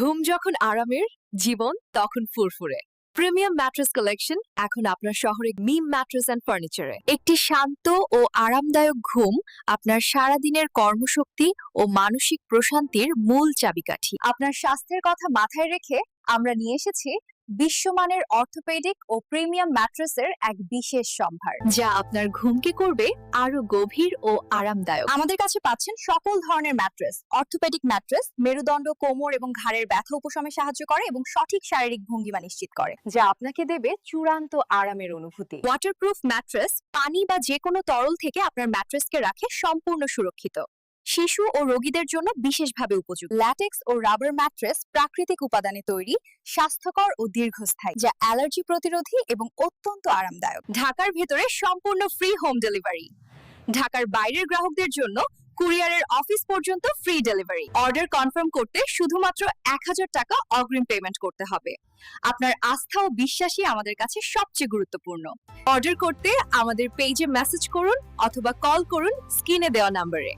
ঘুম যখন আরামের জীবন, তখন ফুরফুরে। প্রিমিয়াম ম্যাট্রেস কালেকশন এখন আপনার শহরে মিম ম্যাট্রেস অ্যান্ড ফার্নিচারে। একটি শান্ত ও আরামদায়ক ঘুম আপনার সারাদিনের কর্মশক্তি ও মানসিক প্রশান্তির মূল চাবিকাঠি। আপনার স্বাস্থ্যের কথা মাথায় রেখে আমরা নিয়ে এসেছি বিশ্বমানের অর্থোপেডিক ও প্রিমিয়াম ম্যাট্রেসের এক বিশেষ সম্ভার। যা আপনার ঘুমকে করবে আরও গভীর ও আরামদায়ক। আমাদের কাছে পাচ্ছেন সকল ধরনের ম্যাট্রেস। অর্থোপেডিক ম্যাট্রেস মেরুদণ্ড কোমর এবং ঘাড়ের ব্যথা উপশমে সাহায্য করে এবং সঠিক শারীরিক ভঙ্গিমা নিশ্চিত করে যা আপনাকে দেবে চূড়ান্ত আরামের অনুভূতি। ওয়াটারপ্রুফ ম্যাট্রেস পানি বা যে কোনো তরল থেকে আপনার ম্যাট্রেসকে রাখে সম্পূর্ণ সুরক্ষিত। শিশু ও রোগীদের জন্য বিশেষভাবে উপযোগী ল্যাটেক্স ও রাবার ম্যাট্রেস প্রাকৃতিক উপাদানে তৈরি, স্বাস্থ্যকর ও দীর্ঘস্থায়ী, যা অ্যালার্জি প্রতিরোধী এবং অত্যন্ত আরামদায়ক। ঢাকার ভেতরে সম্পূর্ণ ফ্রি হোম ডেলিভারি ঢাকার বাইরের গ্রাহকদের জন্য কুরিয়ারের অফিস পর্যন্ত ফ্রি ডেলিভারি অর্ডার কনফার্ম করতে শুধুমাত্র এক হাজার টাকা অগ্রিম পেমেন্ট করতে হবে। আপনার আস্থা ও বিশ্বাসই আমাদের কাছে সবচেয়ে গুরুত্বপূর্ণ। অর্ডার করতে আমাদের পেজে মেসেজ করুন অথবা কল করুন স্ক্রিনে দেওয়া নম্বরে